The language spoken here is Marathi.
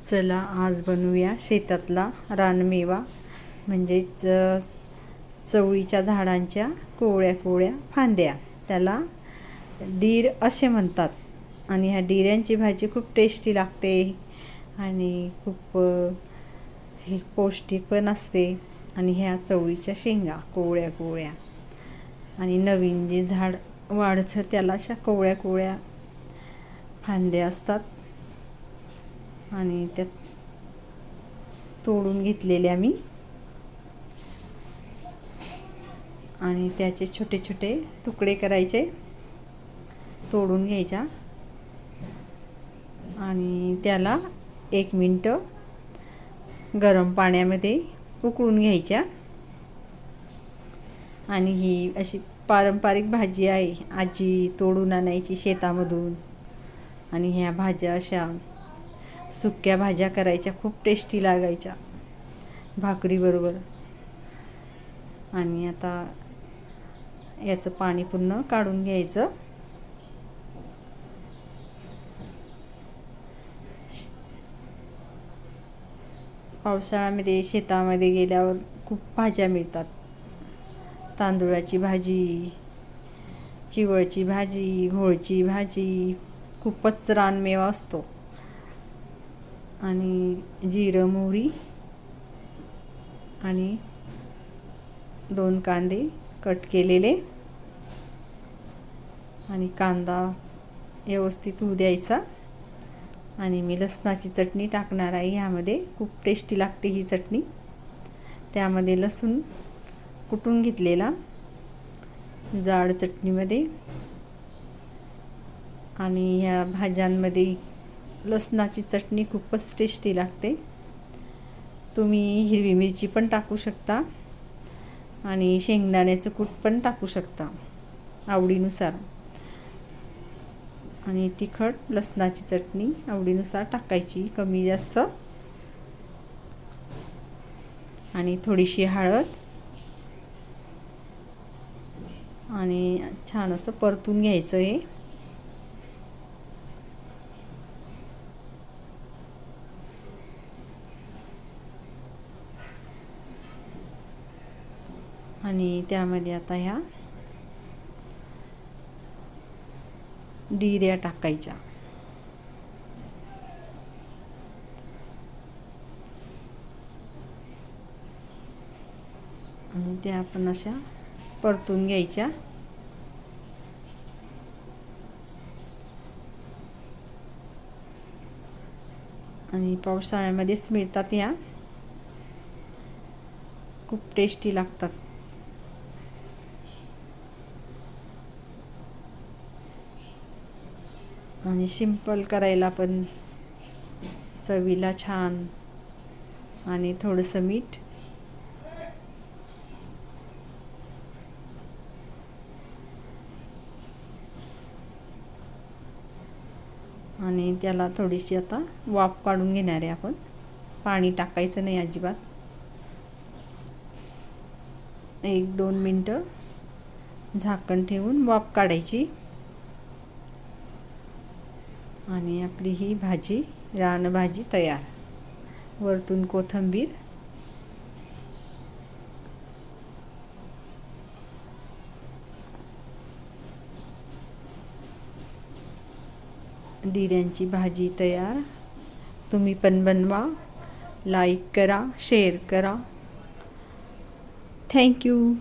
चला आज बनवूया शेतातला रानमेवा. म्हणजेच चवळीच्या झाडांच्या कोवळ्या कोवळ्या फांद्या. त्याला डीर असे म्हणतात. आणि ह्या डिऱ्यांची भाजी खूप टेस्टी लागते आणि खूप हे पौष्टिक पण असते. आणि ह्या चवळीच्या शेंगा कोवळ्या कोवळ्या. आणि नवीन जे झाड वाढतं त्याला अशा कोवळ्या कोवळ्या फांद्या असतात. आणि त्यात तोडून घेतलेल्या मी आणि त्याचे छोटे छोटे तुकडे करायचे तोडून घ्यायच्या. आणि त्याला एक मिनटं गरम पाण्यामध्ये उकळून घ्यायच्या. आणि ही अशी पारंपरिक भाजी आहे आजी तोडून आणायची शेतामधून. आणि ह्या भाज्या अशा सुक्या भाज्या करायच्या खूप टेस्टी लागायच्या. भाकरीबरोबर. आणि आता याचं पाणी पूर्ण काढून घ्यायचं. पावसाळ्यामध्ये शेतामध्ये गेल्यावर खूप भाज्या मिळतात. तांदुळाची भाजी चिवळची भाजी घोळची भाजी खूपच रानमेवा असतो. आणि जिरं मोहरी आणि दोन कांदे कट केलेले. आणि कांदा व्यवस्थित होऊ द्यायचा. आणि मी लसणाची चटणी टाकणार आहे. ह्यामध्ये खूप टेस्टी लागते ही चटणी. त्यामध्ये लसूण कुटून घेतलेला. जाड चटणीमध्ये. आणि ह्या भाज्यांमध्ये लसणाची चटणी खूपच टेस्टी लागते. तुम्ही हिरवी मिरची पण टाकू शकता आणि शेंगदाण्याचं कूट पण टाकू शकता आवडीनुसार. आणि तिखट लसणाची चटणी आवडीनुसार टाकायची कमी जास्त. आणि थोडीशी हळद. आणि छान असं परतून घ्यायचं हे. आणि त्यामध्ये आता ह्या डिऱ्या टाकायच्या. आणि त्या आपण अशा परतून घ्यायच्या. आणि पावसाळ्यामध्येच मिळतात ह्या. खूप टेस्टी लागतात. आणि सिंपल करायला पण चवीला छान आणि थोडंसं मीठ. आणि त्याला थोडीशी आता वाफ काढून घेणार आहे आपण. पाणी टाकायचं नाही अजिबात. एक दोन मिनटं झाकण ठेवून वाफ काढायची. आणि आपली ही भाजी रानभाजी तयार. वरतून कोथिंबीर. दिऱ्यांची भाजी तयार. तुम्ही पण बनवा. लाईक करा शेअर करा. थँक्यू